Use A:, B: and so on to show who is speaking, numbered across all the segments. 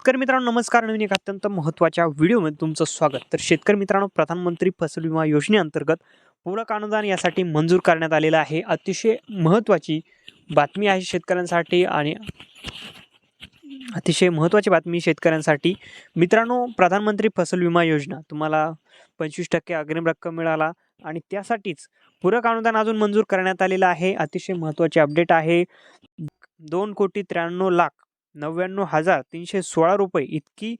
A: शेतकरी मित्रांनो नमस्कार. नवीन एक अत्यंत महत्त्वाच्या व्हिडिओमध्ये तुमचं स्वागत. तर शेतकरी मित्रांनो प्रधानमंत्री फसल विमा योजनेअंतर्गत पूरक अनुदान यासाठी मंजूर करण्यात आलेलं आहे. अतिशय महत्त्वाची बातमी आहे शेतकऱ्यांसाठी आणि अतिशय महत्त्वाची बातमी शेतकऱ्यांसाठी. मित्रांनो प्रधानमंत्री फसल विमा योजना तुम्हाला पंचवीस टक्के अग्रिम रक्कम मिळाला आणि त्यासाठीच पूरक अनुदान अजून मंजूर करण्यात आलेलं आहे. अतिशय महत्त्वाची अपडेट आहे. दोन कोटी त्र्याण्णव लाख नव्याण्णव हजार तीनशे सोळा रुपये इतकी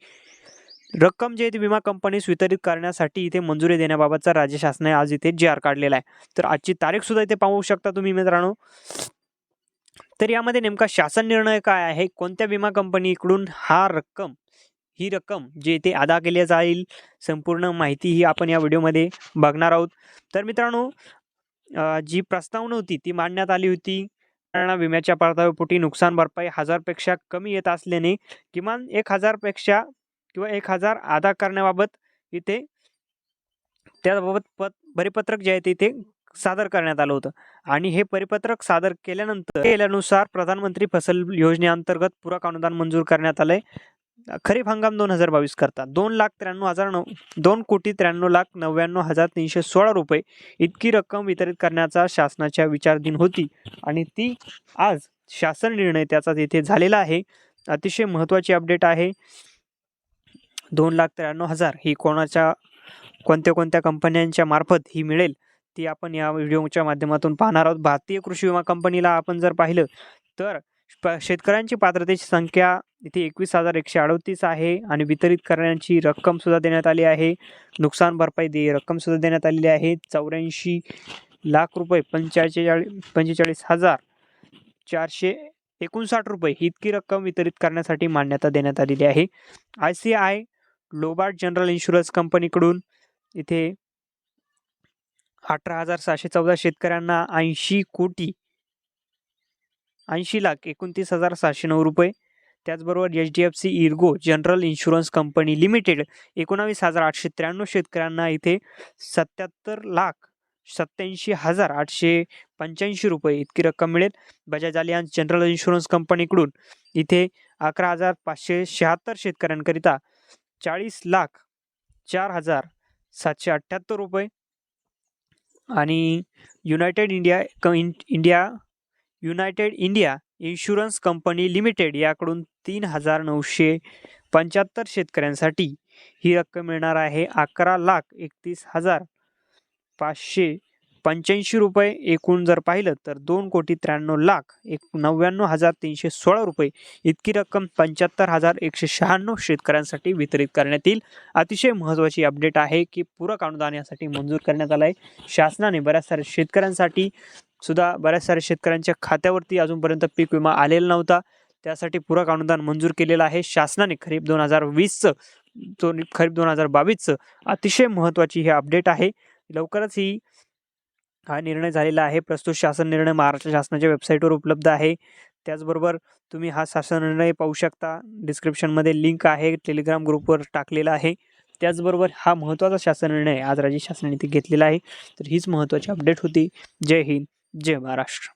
A: रक्कम जी आहे ती विमा कंपनीस वितरित करण्यासाठी इथे मंजुरी देण्याबाबतचा राज्य शासनाने आज इथे जी आर काढलेला आहे. तर आजची तारीख सुद्धा इथे पाहू शकता तुम्ही मित्रांनो. तर यामध्ये नेमका शासन निर्णय काय आहे? कोणत्या विमा कंपनीकडून हा रक्कम ही रक्कम जे इथे अदा केली जाईल संपूर्ण माहिती ही आपण या व्हिडिओमध्ये बघणार आहोत. तर मित्रांनो जी प्रस्तावना होती ती मांडण्यात आली होती. विम्याच्या परताव्यापोटी नुकसान भरपाई हजारपेक्षा कमी येत असल्याने किमान एक हजारपेक्षा किंवा एक हजार अदा करण्याबाबत इथे त्याबाबत पत परिपत्रक जे आहे ते इथे सादर करण्यात आलं होतं. आणि हे परिपत्रक सादर केल्यानंतर केल्यानुसार प्रधानमंत्री फसल योजनेअंतर्गत पूरक अनुदान मंजूर करण्यात आलंय. खरीप हंगाम दोन हजार बावीस करता दोन लाख त्र्याण्णव हजार नऊ दोन कोटी त्र्याण्णव लाख नव्याण्णव हजार तीनशे सोळा रुपये इतकी रक्कम वितरित करण्याचा शासनाच्या विचारधीन होती आणि ती आज शासन निर्णय त्याचा तिथे झालेला आहे. अतिशय महत्त्वाची अपडेट आहे. दोन लाख त्र्याण्णव हजार ही कोणाच्या कोणत्या कोणत्या कंपन्यांच्या मार्फत ही मिळेल ती आपण या व्हिडिओच्या माध्यमातून पाहणार आहोत. भारतीय कृषी विमा कंपनीला आपण जर पाहिलं तर शेतकऱ्यांची पात्रतेची संख्या इथे एकवीस हजार एकशे अडतीस आहे आणि वितरित करण्याची रक्कमसुद्धा देण्यात आली आहे. नुकसान भरपाई दे रक्कमसुद्धा देण्यात आलेली आहे. चौऱ्याऐंशी लाख रुपये पंचेचाळीस पंचेचाळीस हजार चारशे एकोणसाठ रुपये इतकी रक्कम वितरित करण्यासाठी मान्यता देण्यात आलेली आहे. I C I Lombard general insurance कंपनीकडून इथे अठरा हजार सहाशे चौदा शेतकऱ्यांना ऐंशी कोटी ऐंशी लाख एकोणतीस हजार सहाशे नऊ रुपये. त्याचबरोबर H D F C Ergo general insurance company limited एकोणावीस हजार आठशे त्र्याण्णव शेतकऱ्यांना इथे सत्याहत्तर लाख सत्याऐंशी हजार आठशे पंच्याऐंशी रुपये इतकी रक्कम मिळेल. बजाज अलियान्स जनरल इन्शुरन्स कंपनीकडून इथे अकरा हजार पाचशे शहात्तर शेतकऱ्यांकरिता चाळीस लाख चार हजार सातशे अठ्ठ्याहत्तर रुपये. आणि युनायटेड इंडिया क India United India insurance company limited याकडून तीन हजार नऊशे पंच्याहत्तर शेतकऱ्यांसाठी ही रक्कम मिळणार आहे. अकरा लाख एकतीस हजार पाचशे पंच्याऐंशी रुपये एकूण जर पाहिलं तर दोन कोटी त्र्याण्णव लाख एक नव्याण्णव हजार तीनशे सोळा रुपये इतकी रक्कम पंच्याहत्तर हजार एकशे शहाण्णव शेतकऱ्यांसाठी वितरित करण्यात येईल. अतिशय महत्त्वाची अपडेट आहे की पूरक अनुदान यासाठी मंजूर करण्यात आलं आहे शासनाने बऱ्याच साऱ्या शेतकऱ्यांसाठी सुद्धा बऱ्याच साऱ्या शेतकऱ्यांच्या खात्यावरती अजूनपर्यंत पीक विमा आलेला नव्हता. त्यासाठी पूरक अनुदान मंजूर केलेलं आहे. शासनाने खरीप दोन हजार वीसचं दोन खरीप दोन हजार बावीसचं अतिशय महत्त्वाची ही अपडेट आहे. लवकरच ही हा निर्णय झालेला आहे. प्रस्तुत शासन निर्णय महाराष्ट्र शासनाच्या वेबसाईटवर उपलब्ध आहे. त्याचबरोबर तुम्ही हा शासन निर्णय पाहू शकता. डिस्क्रिप्शनमध्ये लिंक आहे. टेलिग्राम ग्रुपवर टाकलेला आहे. त्याचबरोबर हा महत्त्वाचा शासन निर्णय आज राज्य शासनाने इथे घेतलेला आहे. तर हीच महत्त्वाची अपडेट होती. जय हिंद. जय महाराष्ट्र